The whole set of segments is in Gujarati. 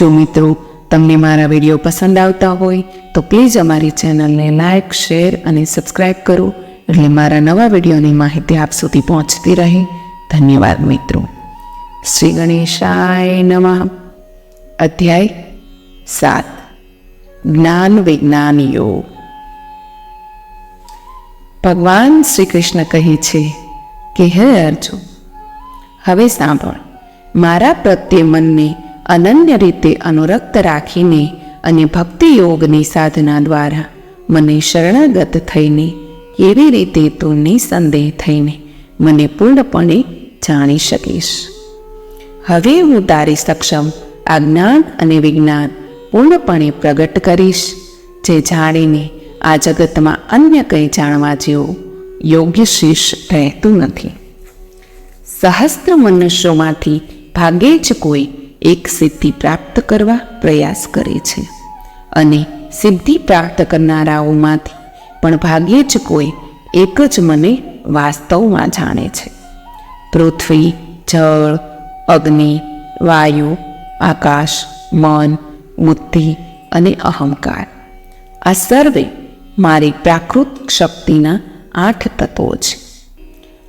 જો મિત્રો તમને મારા વીડિયો પસંદ આવતા હોય, તો પ્લીઝ અમારી ચેનલને લાઇક શેર અને સબસ્ક્રાઈબ કરો. એટલે મારા નવા વિડીયોની માહિતી આપ સુધી પહોંચતી રહે. ધન્યવાદ, મિત્રો. શ્રી ગણેશાય નમઃ. અધ્યાય સાત. જ્ઞાન વિજ્ઞાન યોગ ભગવાન શ્રી કૃષ્ણ કહે છે કે, હે અર્જુન, હવે સાંભળ. મારા પ્રત્યે મનને અનન્ય રીતે અનુરક્ત રાખીને અને ભક્તિ યોગની સાધના દ્વારા મને શરણાગત થઈને કેવી રીતે તું નિસંદેહ થઈને મને પૂર્ણપણે જાણી શકીશ. હવે હું તારી સક્ષમ આ જ્ઞાન અને વિજ્ઞાન પૂર્ણપણે પ્રગટ કરીશ, જે જાણીને આ જગતમાં અન્ય કંઈ જાણવા જેવું યોગ્ય શીર્ષ રહેતું નથી. સહસ્ત્ર મનુષ્યોમાંથી ભાગ્યે જ કોઈ એક સિદ્ધિ પ્રાપ્ત કરવા પ્રયાસ કરે છે. અને સિદ્ધિ પ્રાપ્ત કરનારાઓમાંથી પણ ભાગ્યે જ કોઈ એક જ મને વાસ્તવમાં જાણે છે. પૃથ્વી, જળ, અગ્નિ, વાયુ, આકાશ, મન, બુદ્ધિ અને અહંકાર. આ સર્વે મારી પ્રાકૃત શક્તિના આઠ તત્વો છે.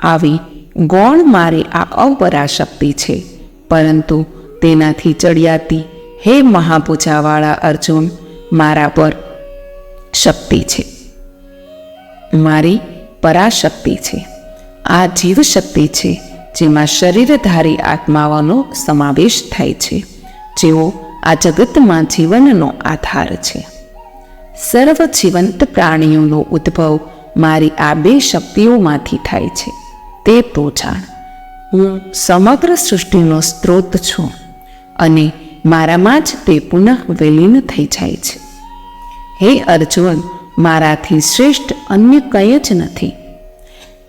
આવી ગૌણ મારી આ અપરા શક્તિ છે. પરંતુ તેનાથી ચડિયાતી, હે મહાપૂજાવાળા અર્જુન, મારા પર શક્તિ છે. મારી પરાશક્તિ છે. આ જીવશક્તિ છે જેમાં શરીરધારી આત્માઓનો સમાવેશ થાય છે. જેઓ આ જગતમાં જીવનનો આધાર છે. સર્વ જીવંત પ્રાણીઓનો ઉદ્ભવ મારી આ બે શક્તિઓમાંથી થાય છે. તે તો જાણ. હું સમગ્ર સૃષ્ટિનો સ્ત્રોત છું. અને મારામાં જ તે પુનઃ વિલીન થઈ જાય છે. હે અર્જુન, મારાથી શ્રેષ્ઠ અન્ય કંઈ જ નથી.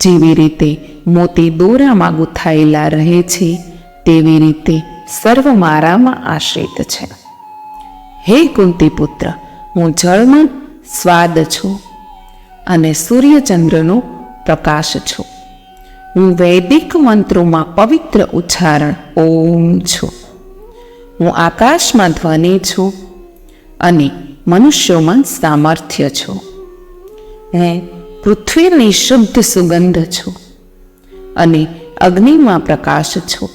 જેવી રીતે મોતી દોરામાં ગૂંથાયેલા રહે છે, તેવી રીતે સર્વ મારામાં આશ્રિત છે. હે કુંતી પુત્ર હું જળમાં સ્વાદ છું અને સૂર્યચંદ્રનો પ્રકાશ છું. હું વૈદિક મંત્રોમાં પવિત્ર ઉચ્ચારણ ઓમ છું. હું આકાશમાં ધ્વનિ છું અને મનુષ્યોમાં સામર્થ્ય છું. હું, પૃથ્વીની શુદ્ધ સુગંધ છું અને અગ્નિમાં પ્રકાશ છું.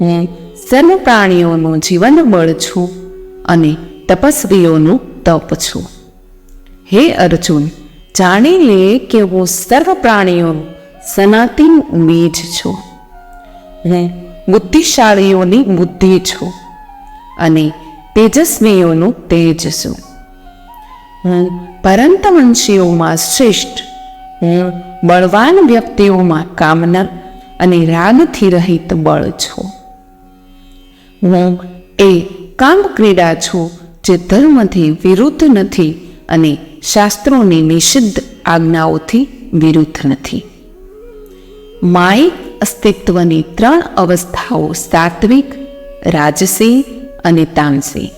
હું સર્વ પ્રાણીઓનું જીવન બળ છું અને તપસ્વીઓનું તપ છું. હે અર્જુન, જાણી લે કે હું સર્વ પ્રાણીઓનું સનાતન બીજ છું. હું બુદ્ધિશાળીઓની બુદ્ધિ છું અને તેજસ્વીઓનું તેજ છું. હું પરંતવંશીઓમાં શ્રેષ્ઠ. હું બળવાન વ્યક્તિઓમાં કામના અને રાગથી રહિત બળ છું. હું એ કામ ક્રીડા છું જે ધર્મથી વિરુદ્ધ નથી અને શાસ્ત્રોની નિષિદ્ધ આજ્ઞાઓથી વિરુદ્ધ નથી. માયિક અસ્તિત્વની ત્રણ અવસ્થાઓ સાત્વિક, રાજસી અને તામસી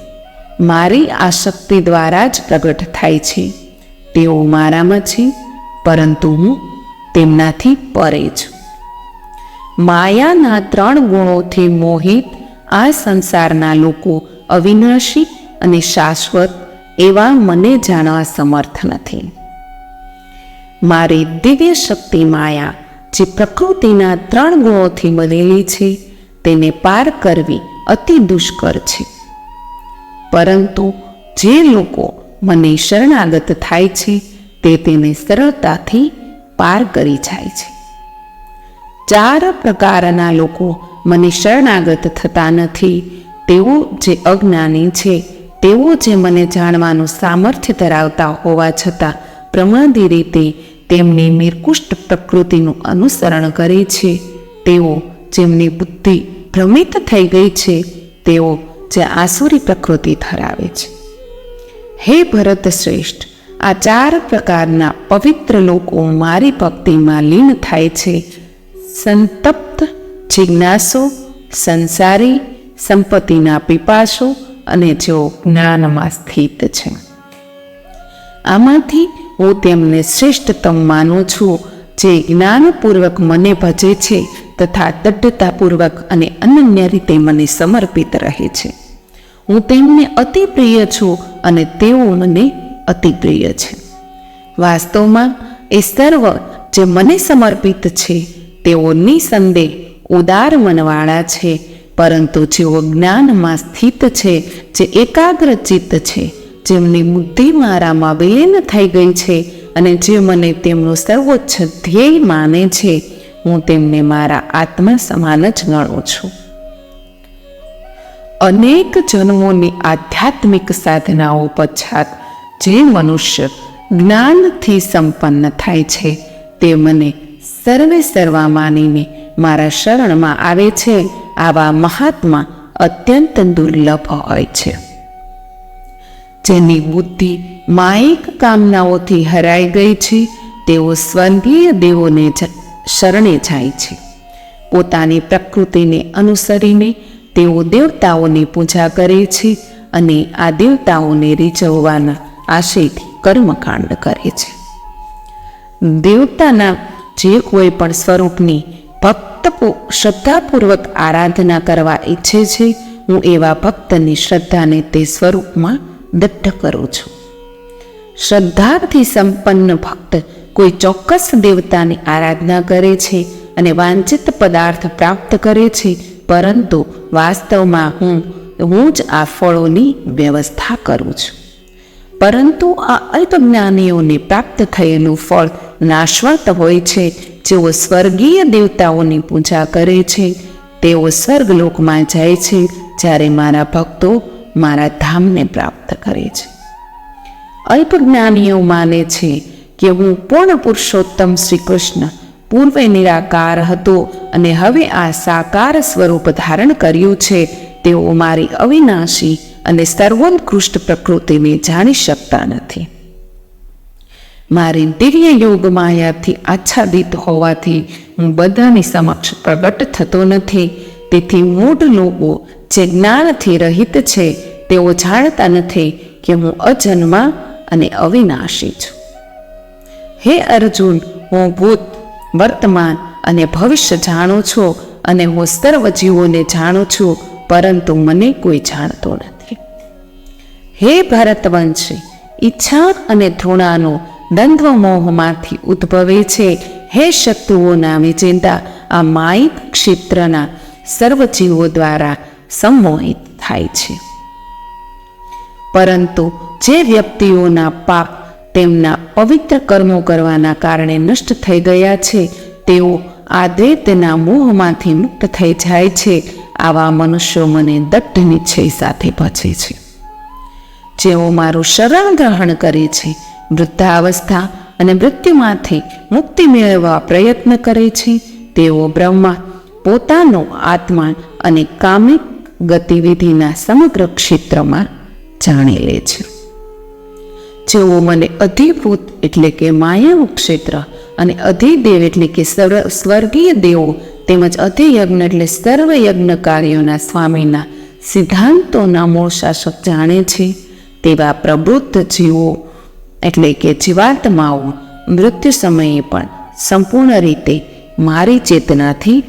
મારી આ શક્તિ દ્વારા જ પ્રગટ થાય છે. તેઓ મારામાં છે, પરંતુ હું તેમનાથી પરે છું. માયાના ત્રણ ગુણોથી મોહિત આ સંસારના લોકો અવિનાશી અને શાશ્વત એવા મને જાણવા સમર્થ નથી. મારી દિવ્ય શક્તિ માયા જે પ્રકૃતિના ત્રણ ગુણોથી બનેલી છે, તેને પાર કરવી અતિ દુષ્કર છે. પરંતુ જે લોકો મને શરણાગત થાય છે, તે તેને સરળતાથી પાર કરી જાય છે. ચાર પ્રકારના લોકો મને શરણાગત થતા નથી, તેઓ જે અજ્ઞાની છે, તેઓ જે મને જાણવાનું સામર્થ્ય ધરાવતા હોવા છતાં પ્રમાદી રીતે તેમની નિર્કુષ્ટ પ્રકૃતિનું અનુસરણ કરે છે. તેઓ જેમની બુદ્ધિ ભ્રમિત થઈ ગઈ છે, તેઓ જે આસુરી પ્રકૃતિ ધરાવે છે. હે ભરત શ્રેષ્ઠ, આ ચાર પ્રકારના પવિત્ર લોકો મારી ભક્તિમાં લીન થાય છે. સંતપ્ત જિજ્ઞાસો, સંસારી સંપત્તિના પીપાસો અને જેઓ જ્ઞાનમાં સ્થિત છે. આમાંથી હું તેમને શ્રેષ્ઠતમ માનું છું, જે જ્ઞાનપૂર્વક મને ભજે છે તથા દઢતાપૂર્વક અને અનન્ય રીતે મને સમર્પિત રહે છે. હું તેમને અતિ પ્રિય છું અને તેઓ મને અતિ પ્રિય છે. વાસ્તવમાં, એ સર્વ જે મને સમર્પિત છે, તેઓ નિસંદેહ ઉદાર મનવાળા છે, પરંતુ જેઓ જ્ઞાનમાં સ્થિત છે, જે એકાગ્રચિત્ત છે જેમની બુદ્ધિ મારામાં વિલીન થઈ ગઈ છે અને જે મને તેમનું સર્વોચ્ચ ધ્યેય માને છે, હું તેમને મારા આત્મા સમાન જ ગણું છું. અનેક જન્મોની આધ્યાત્મિક સાધનાઓ પછાત જે મનુષ્ય જ્ઞાનથી સંપન્ન થાય છે, તે મને સર્વે સર્વા માનીને મારા શરણમાં આવે છે, આવા મહાત્મા અત્યંત દુર્લભ હોય છે. જેની બુદ્ધિ માયિક કામનાઓથી હરાઈ ગઈ છે, તેઓ સ્વર્ગીય દેવોને શરણે જાય છે. પોતાની પ્રકૃતિને અનુસરીને તેઓ દેવતાઓની પૂજા કરે છે અને આ દેવતાઓને રીઝવવાના આશયથી કર્મકાંડ કરે છે. દેવતાના જે કોઈ પણ સ્વરૂપની ભક્ત શ્રદ્ધાપૂર્વક આરાધના કરવા ઈચ્છે છે, હું એવા ભક્તની શ્રદ્ધાને તે સ્વરૂપમાં દટ્ટ કરું છું. શ્રદ્ધાથી સંપન્ન ભક્ત કોઈ ચોક્કસ દેવતાની આરાધના કરે છે અને વાંછિત પદાર્થ પ્રાપ્ત કરે છે, પરંતુ વાસ્તવમાં હું હું જ આ ફળોની વ્યવસ્થા કરું છું. પરંતુ આ અલ્પજ્ઞાનીઓને પ્રાપ્ત થયેલું ફળ નાશવંત હોય છે, જેઓ સ્વર્ગીય દેવતાઓની પૂજા કરે છે, તેઓ સ્વર્ગલોકમાં જાય છે, જ્યારે મારા ભક્તો મારા ધામને પ્રાપ્ત કરે છે. અલ્પ જ્ઞાનીઓ માને છે કે હું પૂર્ણ પુરુષોત્તમ શ્રી કૃષ્ણ પૂર્વે નિરાકાર હતો અને હવે આ સાકાર સ્વરૂપ ધારણ કર્યું છે, તેઓ મારી અવિનાશી અને સર્વોત્કૃષ્ટ પ્રકૃતિને જાણી શકતા નથી. મારી દિવ્ય યોગ માયાથી આચ્છાદિત હોવાથી હું બધાની સમક્ષ પ્રગટ થતો નથી. તેથી મૂઢ લોકો જે જ્ઞાનથી રહિત છે, તેઓ જાણતા નથી કે હું અજન્મા અને અવિનાશી છું. હે અર્જુન, હું ભૂત, વર્તમાન અને ભવિષ્ય જાણું છું અને હું સર્વ જીવોને જાણું છું, પરંતુ મને કોઈ જાણતો નથી. હે ભરતવંશી, ઈચ્છા અને ધૃણાનો દ્વંદ્વ મોહમાંથી ઉદ્ભવે છે. હે શત્રુઓના વિજેતા, આ માયિક ક્ષેત્રના સર્વ જીવો દ્વારા સંમોહિત થાય છે. પરંતુ જે વ્યક્તિઓના પાપ તેમના પવિત્ર કર્મો કરવાના કારણે નષ્ટ થઈ ગયા છે, તેઓ આ દ્વૈતના મોહમાંથી મુક્ત થઈ જાય છે, આવા મનુષ્યો મને દટ્ટ નિશ્ચય સાથે ભજે છે. જેઓ મારું શરણ ગ્રહણ કરે છે, વૃદ્ધાવસ્થા અને મૃત્યુમાંથી મુક્તિ મેળવવા પ્રયત્ન કરે છે, તેઓ બ્રહ્મા પોતાનો આત્મા અને કામિક ગતિવિધિના સમગ્ર ક્ષેત્રમાં જાણી લે છે. જેઓ મને અધિભૂત એટલે કે માયાવ ક્ષેત્ર અને અધિદેવ એટલે કે સ્વર્ગીય દેવો તેમજ અધિયજ્ઞ એટલે સર્વયજ્ઞ કાર્યોના સ્વામીના સિદ્ધાંતોના મૂળ શાસક જાણે છે, તેવા પ્રબુદ્ધ જીવો એટલે કે જીવાત્માઓ મૃત્યુ સમયે પણ સંપૂર્ણ રીતે મારી ચેતનાથી